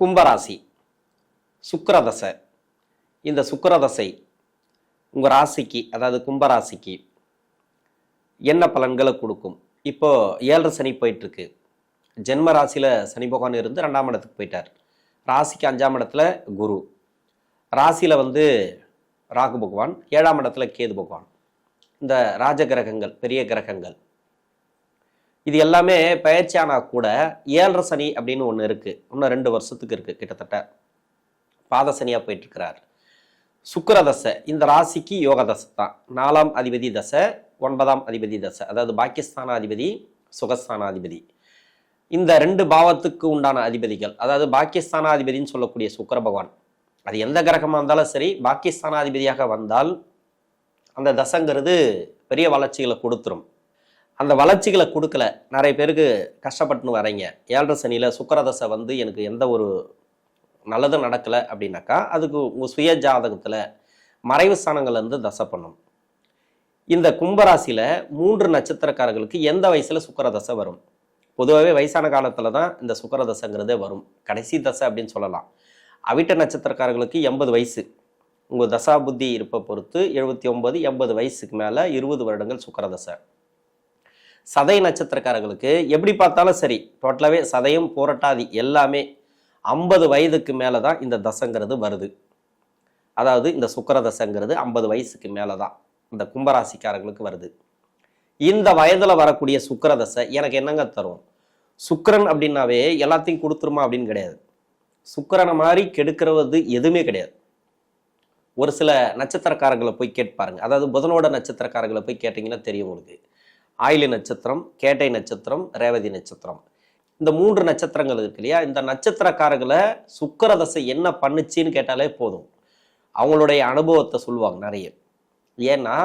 கும்பராசி. சுக்கரதசை. இந்த சுக்கரதசை உங்கள் ராசிக்கு அதாவது கும்பராசிக்கு என்ன பலன்களை கொடுக்கும்? இப்போ ஏழரை சனி போயிட்டுருக்கு. ஜென்ம ராசியில் சனி பகவான் இருந்து ரெண்டாம் இடத்துக்கு போயிட்டார். ராசிக்கு அஞ்சாம் இடத்துல குரு. ராசியில் வந்து ராகு பகவான் ஏழாம் இடத்துல கேது பகவான். இந்த ராஜ கிரகங்கள் பெரிய கிரகங்கள். இது எல்லாமே பயிற்சியானா கூட ஏழரை சனி அப்படின்னு ஒன்று இருக்குது இன்னும் ரெண்டு வருஷத்துக்கு இருக்குது கிட்டத்தட்ட. பாத சனியாக போயிட்டுருக்கிறார். சுக்கரதசை இந்த ராசிக்கு யோக தசை தான். நாலாம் அதிபதி தசை ஒன்பதாம் அதிபதி தசை. அதாவது பாக்கியஸ்தானாதிபதி சுகஸ்தானாதிபதி. இந்த ரெண்டு பாவத்துக்கு உண்டான அதிபதிகள் அதாவது பாக்கியஸ்தானாதிபதின்னு சொல்லக்கூடிய சுக்கர பகவான். அது எந்த கிரகமாக இருந்தாலும் சரி பாக்கியஸ்தானாதிபதியாக வந்தால் அந்த தசைங்கிறது பெரிய வளர்ச்சிகளை கொடுத்துரும். அந்த வளர்ச்சிகளை கொடுக்கல. நிறைய பேருக்கு கஷ்டப்பட்டுன்னு வரீங்க ஏழரை சனியில் சுக்கரதசை வந்து எனக்கு எந்த ஒரு நல்லதும் நடக்கலை அப்படின்னாக்கா அதுக்கு உங்கள் சுய ஜாதகத்தில் மறைவு ஸ்தானங்கள்லேருந்து தசை பண்ணும். இந்த கும்பராசியில் மூன்று நட்சத்திரக்காரர்களுக்கு எந்த வயசில் சுக்கரதசை வரும்? பொதுவாகவே வயசான காலத்தில் தான் இந்த சுக்கரதசைங்கிறதே வரும். கடைசி தசை அப்படின்னு சொல்லலாம். அவிட்ட நட்சத்திரக்காரர்களுக்கு எண்பது வயசு. உங்கள் தசா புத்தி இருப்பை பொறுத்து எழுபத்தி ஒன்பது எண்பது வயசுக்கு மேலே இருபது வருடங்கள் சுக்கரதசை. சதை நட்சத்திரக்காரர்களுக்கு எப்படி பார்த்தாலும் சரி டோட்டலாகவே சதயம் போராட்டாதி எல்லாமே ஐம்பது வயதுக்கு மேலே தான் இந்த தசைங்கிறது வருது. அதாவது இந்த சுக்கர தசைங்கிறது ஐம்பது வயசுக்கு மேலே தான் இந்த கும்பராசிக்காரங்களுக்கு வருது. இந்த வயதில் வரக்கூடிய சுக்கர தசை எனக்கு என்னங்க தரும்? சுக்கரன் அப்படின்னாவே எல்லாத்தையும் கொடுத்துருமா அப்படின்னு கிடையாது. சுக்கரனை மாதிரி கெடுக்கிறது எதுவுமே கிடையாது. ஒரு சில நட்சத்திரக்காரங்களை போய் கேட்பாருங்க. அதாவது புதனோட நட்சத்திரக்காரங்களை போய் கேட்டிங்கன்னா தெரியும் உங்களுக்கு. ஆயிலி நட்சத்திரம் கேட்டை நட்சத்திரம் ரேவதி நட்சத்திரம். இந்த மூன்று நட்சத்திரங்கள் இருக்கு இல்லையா? இந்த நட்சத்திரக்காரர்களை சுக்கரதசை என்ன பண்ணுச்சின்னு கேட்டாலே போதும். அவங்களுடைய அனுபவத்தை சொல்லுவாங்க நிறைய. ஏன்னா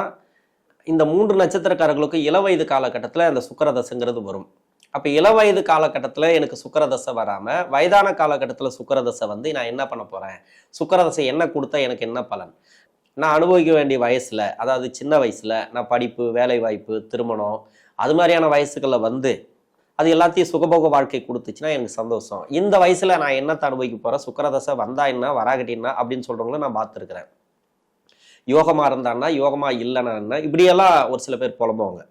இந்த மூன்று நட்சத்திரக்காரர்களுக்கு இளவயது காலகட்டத்தில் அந்த சுக்கரதசைங்கிறது வரும். அப்போ இளவயது காலகட்டத்தில் எனக்கு சுக்கரதசை வராமல் வயதான காலகட்டத்தில் சுக்கரதசை வந்து நான் என்ன பண்ண போகிறேன் சுக்கரதசை என்ன கொடுத்தா எனக்கு என்ன பலன்? நான் அனுபவிக்க வேண்டிய வயசில் அதாவது சின்ன வயசில் நான் படிப்பு வேலை வாய்ப்பு திருமணம் அது மாதிரியான வயசுகளில் வந்து அது எல்லாத்தையும் சுகபோக வாழ்க்கை கொடுத்துச்சுன்னா எனக்கு சந்தோஷம். இந்த வயசுல நான் என்னத்தை அனுபவிக்க போறேன்? சுக்கரதசை வந்தா என்ன? வராகட்டின்னா அப்படின்னு சொல்றவங்கள நான் பார்த்துருக்குறேன். யோகமாக இருந்தான்னா யோகமாக இல்லைன்னா என்ன? இப்படியெல்லாம் ஒரு சில பேர் புலம்புவாங்க.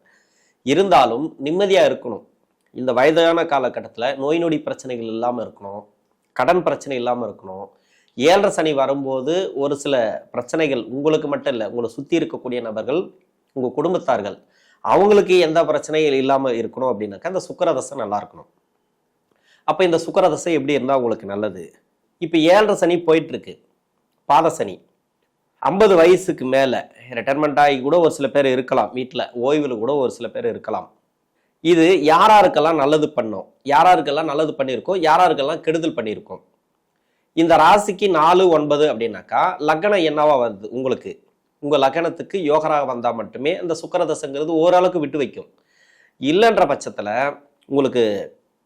இருந்தாலும் நிம்மதியாக இருக்கணும். இந்த வயதான காலகட்டத்தில் நோய் நொடி பிரச்சனைகள் இல்லாமல் இருக்கணும். கடன் பிரச்சனை இல்லாமல் இருக்கணும். ஏழரை சனி வரும்போது ஒரு சில பிரச்சனைகள் உங்களுக்கு மட்டும் இல்லை உங்களை சுற்றி இருக்கக்கூடிய நபர்கள் உங்கள் குடும்பத்தார்கள் அவங்களுக்கு எந்த பிரச்சனையும் இல்லாமல் இருக்கணும் அப்படின்னாக்கா அந்த சுக்கரதசை நல்லா இருக்கணும். அப்போ இந்த சுக்கரதசை எப்படி இருந்தால் உங்களுக்கு நல்லது? இப்போ ஏழரை சனி போயிட்டுருக்கு. பாத சனி. ஐம்பது வயசுக்கு மேலே ரிட்டைர்மெண்ட் ஆகி கூட ஒரு சில பேர் இருக்கலாம் வீட்டில் ஓய்வில் கூட ஒரு சில பேர் இருக்கலாம். இது யாராருக்கெல்லாம் நல்லது பண்ணோம்? யாராருக்கெல்லாம் நல்லது பண்ணியிருக்கோம்? யாராருக்கெல்லாம் கெடுதல் பண்ணியிருக்கோம்? இந்த ராசிக்கு நாலு ஒன்பது அப்படின்னாக்கா லக்னம் என்னவா வருது உங்களுக்கு? உங்க லக்னத்துக்கு யோகராக வந்தால் மட்டுமே அந்த சுக்கரதசைங்கிறது ஓரளவுக்கு விட்டு வைக்கும். இல்லைன்ற பட்சத்தில் உங்களுக்கு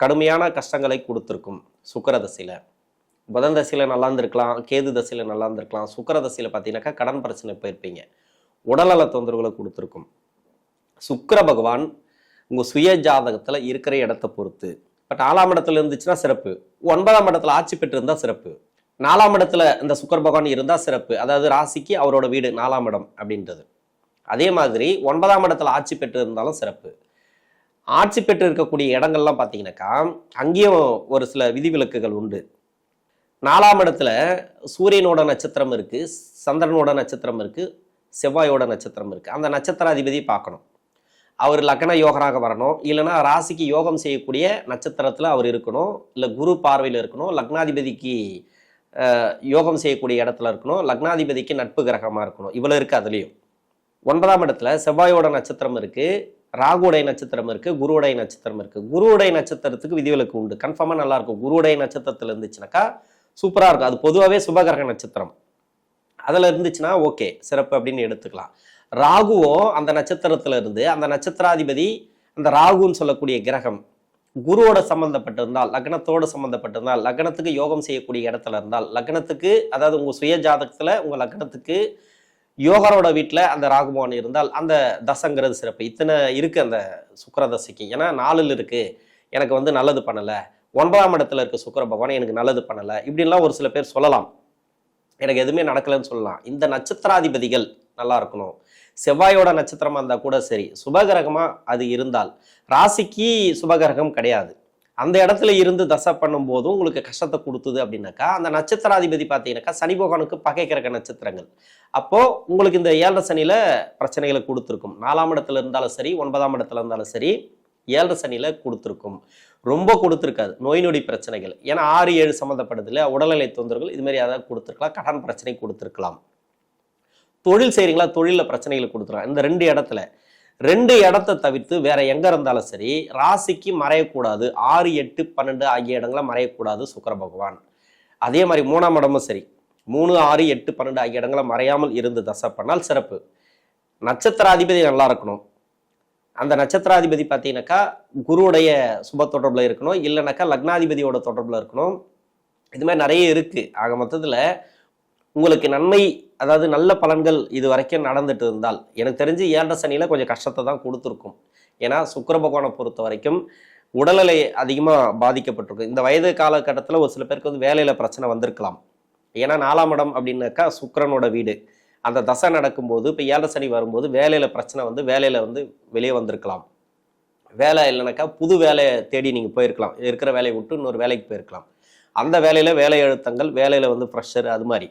கடுமையான கஷ்டங்களை கொடுத்துருக்கும் சுக்கரதசையில். புதன் தசையில் நல்லா இருந்திருக்கலாம் கேது தசையில் நல்லா இருந்திருக்கலாம். சுக்கரதசையில் பார்த்தீங்கன்னாக்கா கடன் பிரச்சனை போயிருப்பீங்க. உடல்நல தொந்தரவுகளை கொடுத்துருக்கும். சுக்கர பகவான் உங்கள் சுய ஜாதகத்தில் இருக்கிற இடத்த பொறுத்து பட் நாலாம் இடத்துல இருந்துச்சுன்னா சிறப்பு. ஒன்பதாம் இடத்துல ஆட்சி பெற்று இருந்தால் சிறப்பு. நாலாம் இடத்துல இந்த சுக்கர் பகவான் இருந்தால் சிறப்பு. அதாவது ராசிக்கு அவரோட வீடு நாலாம் இடம் அப்படின்றது. அதே மாதிரி ஒன்பதாம் இடத்துல ஆட்சி பெற்று இருந்தாலும் சிறப்பு. ஆட்சி பெற்று இருக்கக்கூடிய இடங்கள்லாம் பார்த்தீங்கன்னாக்கா அங்கேயும் ஒரு சில விதிவிலக்குகள் உண்டு. நாலாம் இடத்துல சூரியனோட நட்சத்திரம் இருக்குது சந்திரனோட நட்சத்திரம் இருக்குது செவ்வாயோட நட்சத்திரம் இருக்குது அந்த நட்சத்திராதிபதி பார்க்கணும். அவர் லக்ன யோகராக வரணும். இல்லைன்னா ராசிக்கு யோகம் செய்யக்கூடிய நட்சத்திரத்தில் அவர் இருக்கணும். இல்லை குரு பார்வையில் இருக்கணும். லக்னாதிபதிக்கு யோகம் செய்யக்கூடிய இடத்துல இருக்கணும். லக்னாதிபதிக்கு நட்பு கிரகமாக இருக்கணும். இவ்வளோ இருக்குது அதுலேயும். ஒன்பதாம் இடத்துல செவ்வாயோட நட்சத்திரம் இருக்குது ராகுடைய நட்சத்திரம் இருக்குது குருவுடைய நட்சத்திரம் இருக்குது குருவுடைய நட்சத்திரத்துக்கு விதிவிலக்கு உண்டு. கன்ஃபார்மாக நல்லா இருக்கும். குருவுடைய நட்சத்திரத்தில் இருந்துச்சுனாக்கா சூப்பராக இருக்கும். அது பொதுவாகவே சுபகிரக நட்சத்திரம். அதில் இருந்துச்சுன்னா ஓகே. சிறப்பு அப்படின்னு எடுத்துக்கலாம். ராகுவோ அந்த நட்சத்திரத்துல இருந்து அந்த நட்சத்திராதிபதி அந்த ராகுன்னு சொல்லக்கூடிய கிரகம் குருவோட சம்பந்தப்பட்டிருந்தால் லக்னத்தோட சம்பந்தப்பட்டிருந்தால் லக்னத்துக்கு யோகம் செய்யக்கூடிய இடத்துல இருந்தால் லக்னத்துக்கு அதாவது உங்க சுய ஜாதகத்துல உங்க லக்னத்துக்கு யோகரோட வீட்டில் அந்த ராகுபவன் இருந்தால் அந்த தசங்கிறது சிறப்பு. இத்தனை இருக்கு அந்த சுக்கிர தசைக்கு ஏன்னா நாலில் இருக்கு. எனக்கு வந்து நல்லது பண்ணலை. ஒன்பதாம் இடத்துல இருக்க சுக்கிர பகவான் எனக்கு நல்லது பண்ணலை. இப்படின்லாம் ஒரு சில பேர் சொல்லலாம். எனக்கு எதுவுமே நடக்கலைன்னு சொல்லலாம். இந்த நட்சத்திராதிபதிகள் நல்லா இருக்கணும். செவ்வாயோட நட்சத்திரமாக இருந்தால் கூட சரி. சுபகிரகமாக அது இருந்தால். ராசிக்கு சுபகிரகம் கிடையாது. அந்த இடத்துல இருந்து தசை பண்ணும்போதும் உங்களுக்கு கஷ்டத்தை கொடுத்தது அப்படின்னாக்கா அந்த நட்சத்திராதிபதி பார்த்தீங்கன்னாக்கா சனி பகவானுக்கு பகை கிரக நட்சத்திரங்கள். அப்போது உங்களுக்கு இந்த ஏழரை சனியில் பிரச்சனைகளை கொடுத்துருக்கும். நாலாம் இடத்துல இருந்தாலும் சரி ஒன்பதாம் இடத்துல இருந்தாலும் சரி ஏழரை சனியில் கொடுத்துருக்கும். ரொம்ப கொடுத்துருக்காது. நோய் நொடி பிரச்சனைகள். ஏன்னா ஆறு ஏழு சம்மந்தப்பட்டது உடல்நிலை தொந்தரவுகள் இதுமாதிரி அதாவது ஏதாவது கொடுத்துருக்கலாம். கடன் பிரச்சனை கொடுத்துருக்கலாம். தொழில் செய்கிறீங்களா தொழிலில் பிரச்சனைகளை கொடுத்துருக்கலாம் இந்த ரெண்டு இடத்துல. ரெண்டு இடத்த தவிர்த்து வேற எங்க இருந்தாலும் சரி ராசிக்கு மறையக்கூடாது. ஆறு எட்டு பன்னெண்டு ஆகிய இடங்களை மறையக்கூடாது சுக்கர பகவான். அதே மாதிரி மூணாம் இடமும் சரி. மூணு ஆறு எட்டு பன்னெண்டு ஆகிய இடங்களை மறையாமல் இருந்து தசை பண்ணால் சிறப்பு. நட்சத்திராதிபதி நல்லா இருக்கணும். அந்த நட்சத்திராதிபதி பார்த்தீங்கன்னாக்கா குருவுடைய சுப தொடர்பில் இருக்கணும். இல்லைனாக்கா லக்னாதிபதியோட தொடர்பில் இருக்கணும். இது மாதிரி நிறைய இருக்குது ஆக மொத்தத்தில் உங்களுக்கு நன்மை அதாவது நல்ல பலன்கள் இது வரைக்கும் நடந்துட்டு இருந்தால் எனக்கு தெரிஞ்சு ஏழரை சனியில் கொஞ்சம் கஷ்டத்தை தான் கொடுத்துருக்கும். ஏன்னா சுக்கர பகவானை பொறுத்த வரைக்கும் உடல்நிலை அதிகமாக பாதிக்கப்பட்டிருக்கும். இந்த வயது காலகட்டத்தில் ஒரு சில பேருக்கு வந்து வேலையில் பிரச்சனை வந்திருக்கலாம். ஏன்னா நாலாம் இடம் அப்படின்னாக்கா சுக்கரனோட வீடு. அந்த தசை நடக்கும்போது இப்போ ஏழரை சனி வரும்போது வேலையில் பிரச்சனை வந்து வேலையில் வந்து வெளியே வந்திருக்கலாம். வேலை இல்லைனாக்கா புது வேலையை தேடி நீங்கள் போயிருக்கலாம். இருக்கிற வேலையை விட்டு இன்னொரு வேலைக்கு போயிருக்கலாம். அந்த வேலையில் வேலை அழுத்தங்கள் வேலையில் வந்து ப்ரெஷர் அது மாதிரி.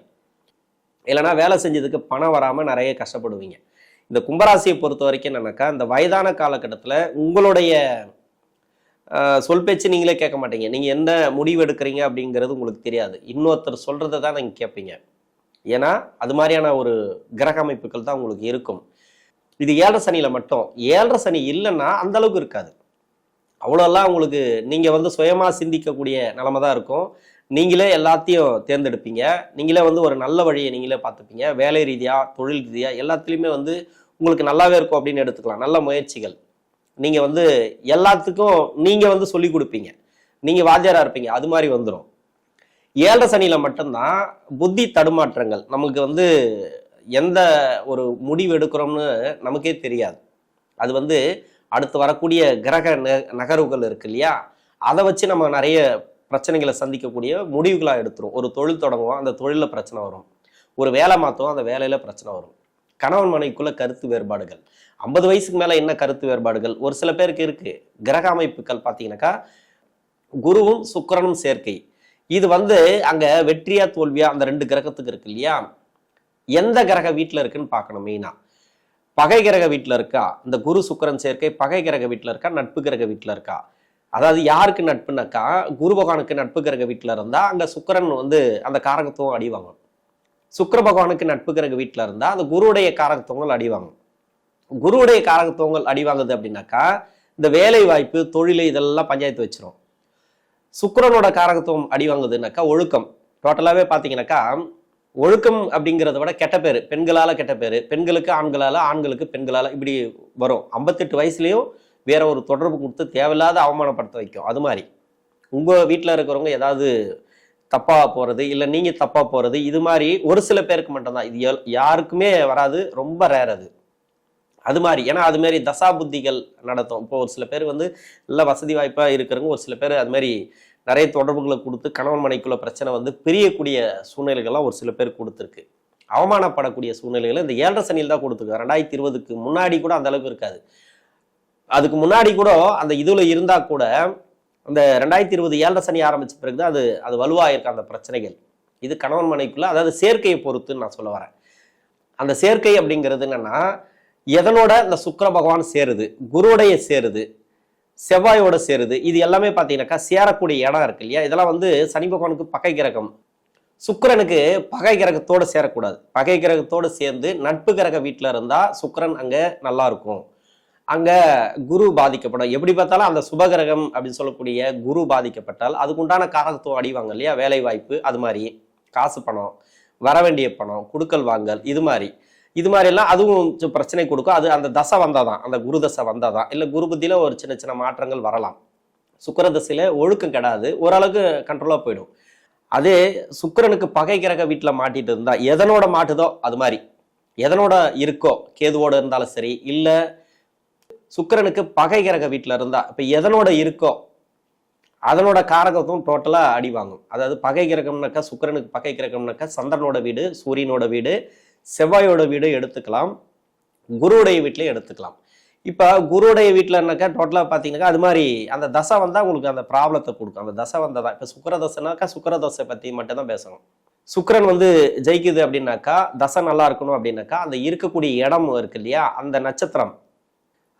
இல்லைனா வேலை செஞ்சதுக்கு பணம் வராமல் நிறைய கஷ்டப்படுவீங்க. இந்த கும்பராசியை பொறுத்த வரைக்கும் என்னன்னாக்கா இந்த வயதான காலகட்டத்தில் உங்களுடைய சொல் பேச்சு நீங்களே கேட்க மாட்டீங்க. நீங்கள் என்ன முடிவு எடுக்கிறீங்க அப்படிங்கிறது உங்களுக்கு தெரியாது. இன்னொருத்தர் சொல்கிறத தான் நீங்கள் கேட்பீங்க. ஏன்னா அது மாதிரியான ஒரு கிரக அமைப்புகள் தான் உங்களுக்கு இருக்கும். இது ஏழரை சனியில் மட்டும். ஏழரை சனி இல்லைன்னா அந்த அளவுக்கு இருக்காது. அவ்வளோலாம் உங்களுக்கு நீங்கள் வந்து சுயமாக சிந்திக்கக்கூடிய நிலமை தான் இருக்கும். நீங்களே எல்லாத்தையும் தேர்ந்தெடுப்பீங்க. நீங்களே வந்து ஒரு நல்ல வழியை நீங்களே பார்த்துப்பீங்க. வேலை ரீதியாக தொழில் ரீதியாக எல்லாத்துலேயுமே வந்து உங்களுக்கு நல்லாவே இருக்கும் அப்படின்னு எடுத்துக்கலாம். நல்ல முயற்சிகள். நீங்கள் வந்து எல்லாத்துக்கும் நீங்கள் வந்து சொல்லிக் கொடுப்பீங்க. நீங்கள் வாத்தியாராக இருப்பீங்க. அது மாதிரி வந்துடும் ஏழரை சனியில் மட்டும்தான் புத்தி தடுமாற்றங்கள். நமக்கு வந்து எந்த ஒரு முடிவு எடுக்கிறோம்னு நமக்கே தெரியாது. அது வந்து அடுத்து வரக்கூடிய கிரக ந- நகர்வுகள் இருக்கு இல்லையா? அதை வச்சு நம்ம நிறைய பிரச்சனைகளை சந்திக்கக்கூடிய முடிவுகளாக எடுத்துரும். ஒரு தொழில் தொடங்குவோம் அந்த தொழிலில் பிரச்சனை வரும். ஒரு வேலை மாற்றுவோம் அந்த வேலையில் பிரச்சனை வரும். கணவன் மனைவிக்குள்ள கருத்து வேறுபாடுகள். ஐம்பது வயசுக்கு மேலே என்ன கருத்து வேறுபாடுகள்? ஒரு சில பேருக்கு இருக்கு. கிரக அமைப்புகள் பார்த்தீங்கன்னாக்கா குருவும் சுக்கிரனும் சேர்க்கை. இது வந்து அங்கே வெற்றியா தோல்வியா அந்த ரெண்டு கிரகத்துக்கு இருக்கு இல்லையா? எந்த கிரக வீட்டில் இருக்குன்னு பார்க்கணும் மெயினாக பகை கிரக வீட்டில் இருக்கா? இந்த குரு சுக்கிரன் சேர்க்கை பகை கிரக வீட்டில் இருக்கா? நட்பு கிரக வீட்டில் இருக்கா? அதாவது யாருக்கு நட்புனாக்கா குரு பகவானுக்கு நட்பு கிரக வீட்டில் இருந்தால் அங்கே சுக்கிரன் வந்து அந்த காரகத்துவம் அடிவாங்கும் சுக்கர பகவானுக்கு நட்பு கிரக வீட்டில் இருந்தால் அந்த குருவுடைய காரகத்துவங்கள் அடிவாங்கும் குருவுடைய காரகத்துவங்கள் அடிவாங்குது அப்படின்னாக்கா இந்த வேலை வாய்ப்பு தொழில் இதெல்லாம் பஞ்சாயத்து வச்சிரும். சுக்கரனோட காரகத்துவம் அடிவாங்குதுனாக்கா ஒழுக்கம். டோட்டலாகவே பார்த்தீங்கன்னாக்கா ஒழுக்கம் அப்படிங்கிறத விட கெட்ட பேர். பெண்களால் கெட்ட பேர். பெண்களுக்கு ஆண்களால் ஆண்களுக்கு பெண்களால் இப்படி வரும். ஐம்பத்தெட்டு வயசுலேயும் வேற ஒரு தொடர்பு கொடுத்து தேவையில்லாத அவமானப்படுத்த வைக்கும். அது மாதிரி. உங்கள் வீட்டில் இருக்கிறவங்க ஏதாவது தப்பாக போகிறது இல்லை நீங்கள் தப்பாக போகிறது இது மாதிரி ஒரு சில பேருக்கு மட்டும்தான். இது யாருக்குமே வராது. ரொம்ப ரேர் அது. அது மாதிரி. ஏன்னா அது மாதிரி தசா புத்திகள் நடத்தும். இப்போ ஒரு சில பேர் வந்து நல்ல வசதி வாய்ப்பாக இருக்கிறவங்க ஒரு சில பேர் அது மாதிரி நிறைய தொடர்புகளை கொடுத்து கணவன் மனைக்குள்ள பிரச்சனை வந்து பிரியக்கூடிய சூழ்நிலைகள்லாம் ஒரு சில பேர் கொடுத்துருக்கு. அவமானப்படக்கூடிய சூழ்நிலைகளை இந்த ஏழரை சனியில் தான் கொடுத்துருக்கு ரெண்டாயிரத்தி இருபதுக்கு முன்னாடி கூட அந்த அளவுக்கு இருக்காது. அதுக்கு முன்னாடி கூட அந்த இதுல இருந்தா கூட அந்த ரெண்டாயிரத்தி இருபது ஏழரை சனி ஆரம்பிச்ச பிறகு தான் அது அது வலுவாயிருக்கு அந்த பிரச்சனைகள். இது கணவன் மனைக்குள்ள அதாவது சேர்க்கையை பொறுத்துன்னு நான் சொல்ல வரேன். அந்த சேர்க்கை அப்படிங்கிறது என்னன்னா எதனோட இந்த சுக்கர பகவான் சேருது குருவுடைய சேருது செவ்வாயோட சேருது இது எல்லாமே பார்த்தீங்கன்னாக்கா சேரக்கூடிய இடம் இருக்கு இல்லையா? இதெல்லாம் வந்து சனி பகவானுக்கு பகை கிரகம். சுக்கரனுக்கு பகை கிரகத்தோட சேரக்கூடாது. பகை கிரகத்தோடு சேர்ந்து நட்பு கிரக வீட்டில் இருந்தால் சுக்கரன் அங்கே நல்லா இருக்கும். அங்க குரு பாதிக்கப்படும். எப்படி பார்த்தாலும் அந்த சுபகிரகம் அப்படின்னு சொல்லக்கூடிய குரு பாதிக்கப்பட்டால் அதுக்குண்டான காரகத்துவம் அடிவாங்க இல்லையா? வேலை வாய்ப்பு அது மாதிரி. காசு பணம் வர வேண்டிய பணம் குடுக்கல் வாங்கல் இது மாதிரி. இது மாதிரி எல்லாம் அதுவும் கொஞ்சம் பிரச்சனை கொடுக்கும். அது அந்த தசை வந்தால் தான் அந்த குரு தசை வந்தால் தான் இல்லை குரு புத்தியில் ஒரு சின்ன சின்ன மாற்றங்கள் வரலாம். சுக்கர தசையில் ஒழுக்கம் கிடாது. ஓரளவுக்கு கண்ட்ரோலாக போயிடும். அதே சுக்கிரனுக்கு பகை கிரக வீட்டில் மாட்டிட்டு இருந்தால் எதனோட மாட்டுதோ அது மாதிரி. எதனோட இருக்கோ கேதுவோட இருந்தாலும் சரி இல்லை சுக்கிரனுக்கு பகை கிரக வீட்டில் இருந்தா இப்போ எதனோட இருக்கோ அதனோட காரகத்தும் டோட்டலாக அடி வாங்கும். அதாவது பகை கிரகம்னாக்கா சுக்கிரனுக்கு பகை கிரகம்னாக்கா சந்திரனோட வீடு சூரியனோட வீடு செவ்வாயோட வீடு எடுத்துக்கலாம். குருவுடைய வீட்டிலையும் எடுத்துக்கலாம். இப்போ குருவுடைய வீட்டிலனாக்கா டோட்டலாக பார்த்தீங்கன்னாக்கா அது மாதிரி அந்த தசை வந்தால் உங்களுக்கு அந்த ப்ராப்ளத்தை கொடுக்கும். அந்த தசை வந்தால் தான் இப்போ சுக்கர தசைனாக்கா சுக்கர தசை பற்றி மட்டும்தான் பேசணும். சுக்கரன் வந்து ஜெயிக்குது அப்படின்னாக்கா தசை நல்லா இருக்கணும் அப்படின்னாக்கா அந்த இருக்கக்கூடிய இடம் இருக்கு இல்லையா? அந்த நட்சத்திரம்.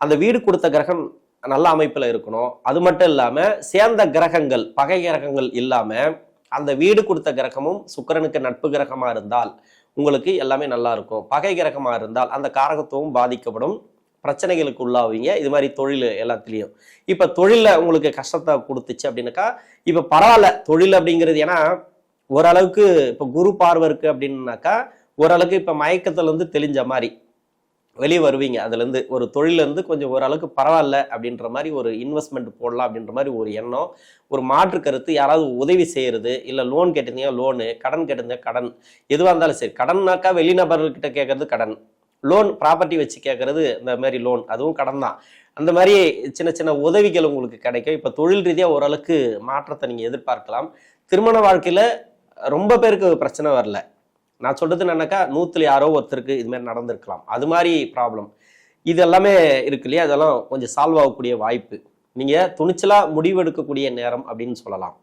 அந்த வீடு கொடுத்த கிரகம் நல்ல அமைப்பில் இருக்கணும். அது மட்டும் இல்லாமல் சேர்ந்த கிரகங்கள் பகை கிரகங்கள் இல்லாமல் அந்த வீடு கொடுத்த கிரகமும் சுக்கிரனுக்கு நட்பு கிரகமாக இருந்தால் உங்களுக்கு எல்லாமே நல்லா இருக்கும். பகை கிரகமாக இருந்தால் அந்த காரகத்துவம் பாதிக்கப்படும். பிரச்சனைகளுக்கு உள்ளாவீங்க. இது மாதிரி தொழில் எல்லாத்துலேயும். இப்போ தொழிலில் உங்களுக்கு கஷ்டத்தை கொடுத்துச்சு அப்படின்னாக்கா இப்போ பரவாயில்ல தொழில் அப்படிங்கிறது ஏன்னா ஓரளவுக்கு இப்போ குரு பார்வை இருக்குது அப்படின்னாக்கா ஓரளவுக்கு இப்போ மயக்கத்துலேருந்து தெளிஞ்ச மாதிரி. வெளியே வருவீங்க. அதுலேருந்து ஒரு தொழிலேருந்து கொஞ்சம் ஓரளவுக்கு பரவாயில்ல அப்படின்ற மாதிரி ஒரு இன்வெஸ்ட்மெண்ட் போடலாம் அப்படின்ற மாதிரி ஒரு எண்ணம். ஒரு மாற்று கருத்து யாராவது உதவி செய்கிறது இல்லை லோன் கேட்டிருந்தீங்க லோனு கடன் கேட்டிருந்தீங்க கடன். எதுவாக இருந்தாலும் சரி. கடன்னாக்கா வெளிநபர்கிட்ட கேட்கறது கடன். லோன் ப்ராப்பர்ட்டி வச்சு கேட்கறது இந்த மாதிரி லோன் அதுவும் கடன் தான். அந்த மாதிரி சின்ன சின்ன உதவிகள் உங்களுக்கு கிடைக்கும். இப்போ தொழில் ரீதியாக ஓரளவுக்கு மாற்றத்தை நீங்கள் எதிர்பார்க்கலாம். திருமண வாழ்க்கையில் ரொம்ப பேருக்கு பிரச்சனை வரல. நான் சொல்றது என்னன்னாக்கா நூத்துல யாரோ ஒருத்தருக்கு இது மாதிரி நடந்திருக்கலாம். அது மாதிரி ப்ராப்ளம் இது எல்லாமே இருக்கு இல்லையா? அதெல்லாம் கொஞ்சம் சால்வ் ஆகக்கூடிய வாய்ப்பு. நீங்க துணிச்சலா முடிவெடுக்கக்கூடிய நேரம் அப்படின்னு சொல்லலாம்.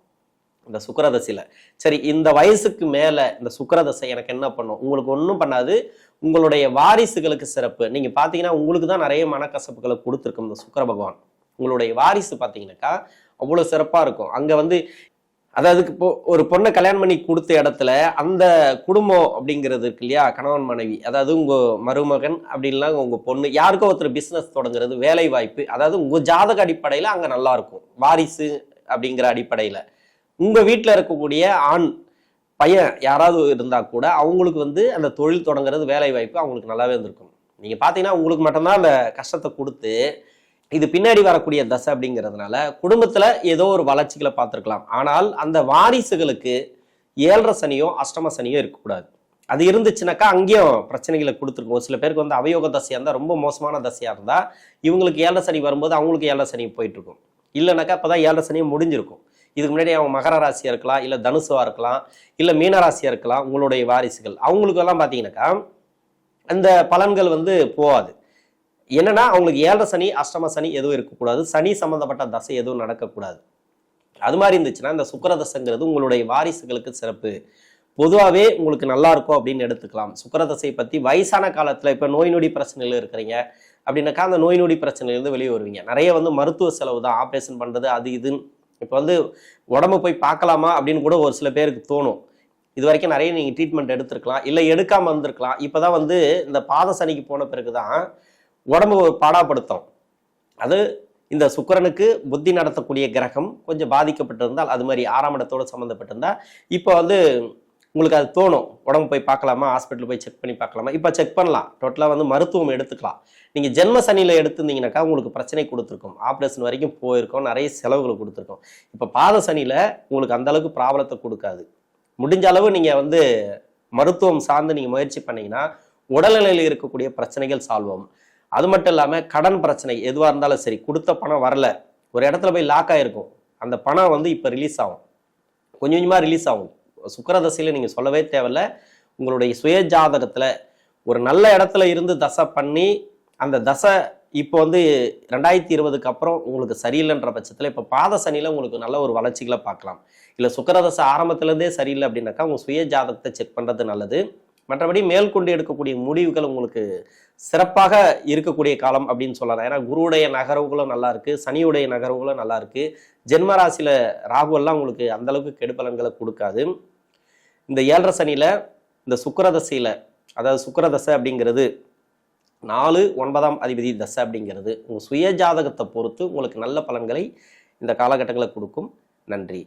இந்த சுக்கரதசையில. சரி இந்த வயசுக்கு மேல இந்த சுக்கரதசை எனக்கு என்ன பண்ணும்? உங்களுக்கு ஒன்றும் பண்ணாது. உங்களுடைய வாரிசுகளுக்கு சிறப்பு. நீங்க பாத்தீங்கன்னா உங்களுக்கு தான் நிறைய மனக்கசப்புகளை கொடுத்துருக்கும் இந்த சுக்கர பகவான். உங்களுடைய வாரிசு பார்த்தீங்கன்னாக்கா அவ்வளோ சிறப்பாக இருக்கும். அங்கே வந்து அதாவது இப்போ ஒரு பொண்ணை கல்யாணம் பண்ணி கொடுத்த இடத்துல அந்த குடும்பம் அப்படிங்கிறது இருக்கு இல்லையா? கணவன் மனைவி. அதாவது உங்க மருமகன் அப்படின்னா உங்க பொண்ணு. யாருக்கோ ஒருத்தர் பிசினஸ் தொடங்குறது வேலை வாய்ப்பு அதாவது உங்க ஜாதக அடிப்படையில அங்க நல்லா இருக்கும். வாரிசு அப்படிங்கிற அடிப்படையில. உங்க வீட்டில் இருக்கக்கூடிய ஆண் பையன் யாராவது இருந்தா கூட அவங்களுக்கு வந்து அந்த தொழில் தொடங்குறது வேலை வாய்ப்பு அவங்களுக்கு நல்லாவே இருந்திருக்கும். நீங்க பாத்தீங்கன்னா உங்களுக்கு மட்டும்தான் அந்த கஷ்டத்தை கொடுத்து இது பின்னாடி வரக்கூடிய தசை அப்படிங்கிறதுனால குடும்பத்துல ஏதோ ஒரு வளர்ச்சிகளை பார்த்துருக்கலாம். ஆனால் அந்த வாரிசுகளுக்கு ஏழரை சனியோ அஷ்டம சனியோ இருக்கக்கூடாது. அது இருந்துச்சுனாக்கா அங்கேயும் பிரச்சனைகளை கொடுத்துருக்கும். ஒரு சில பேருக்கு வந்து அவயோக தசையாக இருந்தால் ரொம்ப மோசமான தசையாக இருந்தால் இவங்களுக்கு ஏழரை சனி வரும்போது அவங்களுக்கு ஏழரை சனி போயிட்டு இருக்கும் இல்லைனாக்கா அப்போ தான் ஏழரை சனியும் முடிஞ்சிருக்கும். இதுக்கு முன்னாடி அவங்க மகர ராசியாக இருக்கலாம் இல்லை தனுசுவாக இருக்கலாம் இல்லை மீனராசியாக இருக்கலாம் உங்களுடைய வாரிசுகள். அவங்களுக்கெல்லாம் பார்த்தீங்கன்னாக்கா அந்த பலன்கள் வந்து போகாது. என்னன்னா அவங்களுக்கு ஏழரை சனி அஷ்டம சனி எதுவும் இருக்கக்கூடாது. சனி சம்பந்தப்பட்ட தசை எதுவும் நடக்கக்கூடாது. அது மாதிரி இருந்துச்சுன்னா இந்த சுக்கரதசைங்கிறது உங்களுடைய வாரிசுகளுக்கு சிறப்பு. பொதுவாகவே உங்களுக்கு நல்லா இருக்கும் அப்படின்னு எடுத்துக்கலாம். சுக்கரதசையை பற்றி வயசான காலத்தில் இப்போ நோய் நொடி பிரச்சனையில் இருக்கிறீங்க. அப்படின்னாக்கா அந்த நோய் நொடி பிரச்சனையிலேருந்து வெளியே வருவீங்க நிறைய வந்து மருத்துவ செலவு தான். ஆப்ரேஷன் பண்ணுறது அது இதுன்னு. இப்போ வந்து உடம்பு போய் பார்க்கலாமா அப்படின்னு கூட ஒரு சில பேருக்கு தோணும். இது வரைக்கும் நிறைய நீங்கள் ட்ரீட்மெண்ட் எடுத்திருக்கலாம். இல்லை எடுக்காமல் இருந்திருக்கலாம். இப்போ தான் வந்து இந்த பாத சனிக்கு போன பிறகு தான் உடம்பு பாடாப்படுத்தும். அது இந்த சுக்கரனுக்கு புத்தி நடத்தக்கூடிய கிரகம் கொஞ்சம் பாதிக்கப்பட்டிருந்தால் அது மாதிரி ஆறாம் இடத்தோடு சம்மந்தப்பட்டிருந்தால் இப்போ வந்து உங்களுக்கு அது தோணும். உடம்பு போய் பார்க்கலாமா? ஹாஸ்பிட்டல் போய் செக் பண்ணி பார்க்கலாமா? இப்போ செக் பண்ணலாம். டோட்டலாக வந்து மருத்துவம் எடுத்துக்கலாம். நீங்கள் ஜென்ம சனியில் எடுத்திருந்தீங்கன்னாக்கா உங்களுக்கு பிரச்சனை கொடுத்துருக்கும். ஆப்ரேஷன் வரைக்கும் போயிருக்கோம். நிறைய செலவுகள் கொடுத்துருக்கோம். இப்போ பாத சனியில் உங்களுக்கு அந்தளவுக்கு ப்ராப்ளத்தை கொடுக்காது. முடிஞ்ச அளவு நீங்கள் வந்து மருத்துவம் சார்ந்து நீங்கள் முயற்சி பண்ணீங்கன்னா உடல்நிலையில் இருக்கக்கூடிய பிரச்சனைகள் சால்வ் ஆகும் அது மட்டும் இல்லாமல் கடன் பிரச்சனை எதுவாக இருந்தாலும் சரி கொடுத்த பணம் வரல. ஒரு இடத்துல போய் லாக் ஆகிருக்கும் அந்த பணம் வந்து இப்போ ரிலீஸ் ஆகும். கொஞ்சம் கொஞ்சமாக ரிலீஸ் ஆகும். சுக்கர தசையில் நீங்கள் சொல்லவே தேவையில்ல. உங்களுடைய சுய ஜாதகத்தில் ஒரு நல்ல இடத்துல இருந்து தசை பண்ணி அந்த தசை இப்போ வந்து ரெண்டாயிரத்தி இருபதுக்கு அப்புறம் உங்களுக்கு சரியில்லைன்ற பட்சத்தில் இப்போ பாத சனியில் உங்களுக்கு நல்ல ஒரு வளர்ச்சிகளை பார்க்கலாம். இல்லை சுக்கரதசை ஆரம்பத்துலேருந்தே சரியில்லை அப்படின்னாக்கா உங்கள் சுய ஜாதகத்தை செக் பண்ணுறது நல்லது. மற்றபடி மேற்கொண்டு எடுக்கக்கூடிய முடிவுகள் உங்களுக்கு சிறப்பாக இருக்கக்கூடிய காலம் அப்படின்னு சொல்லலாம். ஏன்னா குருவுடைய நகர்வுகளும் நல்லா இருக்கு சனியுடைய நகர்வுகளும் நல்லா இருக்கு. ஜென்ம ராசியில ராகுவெல்லாம் உங்களுக்கு அந்த அளவுக்கு கெடுபலன்களை கொடுக்காது. இந்த ஏழரை சனியில இந்த சுக்கரதசையில அதாவது சுக்கரதசை அப்படிங்கிறது நாலு ஒன்பதாம் அதிபதி தசை அப்படிங்கிறது உங்கள் சுய ஜாதகத்தை பொறுத்து உங்களுக்கு நல்ல பலன்களை இந்த காலகட்டங்களை கொடுக்கும். நன்றி.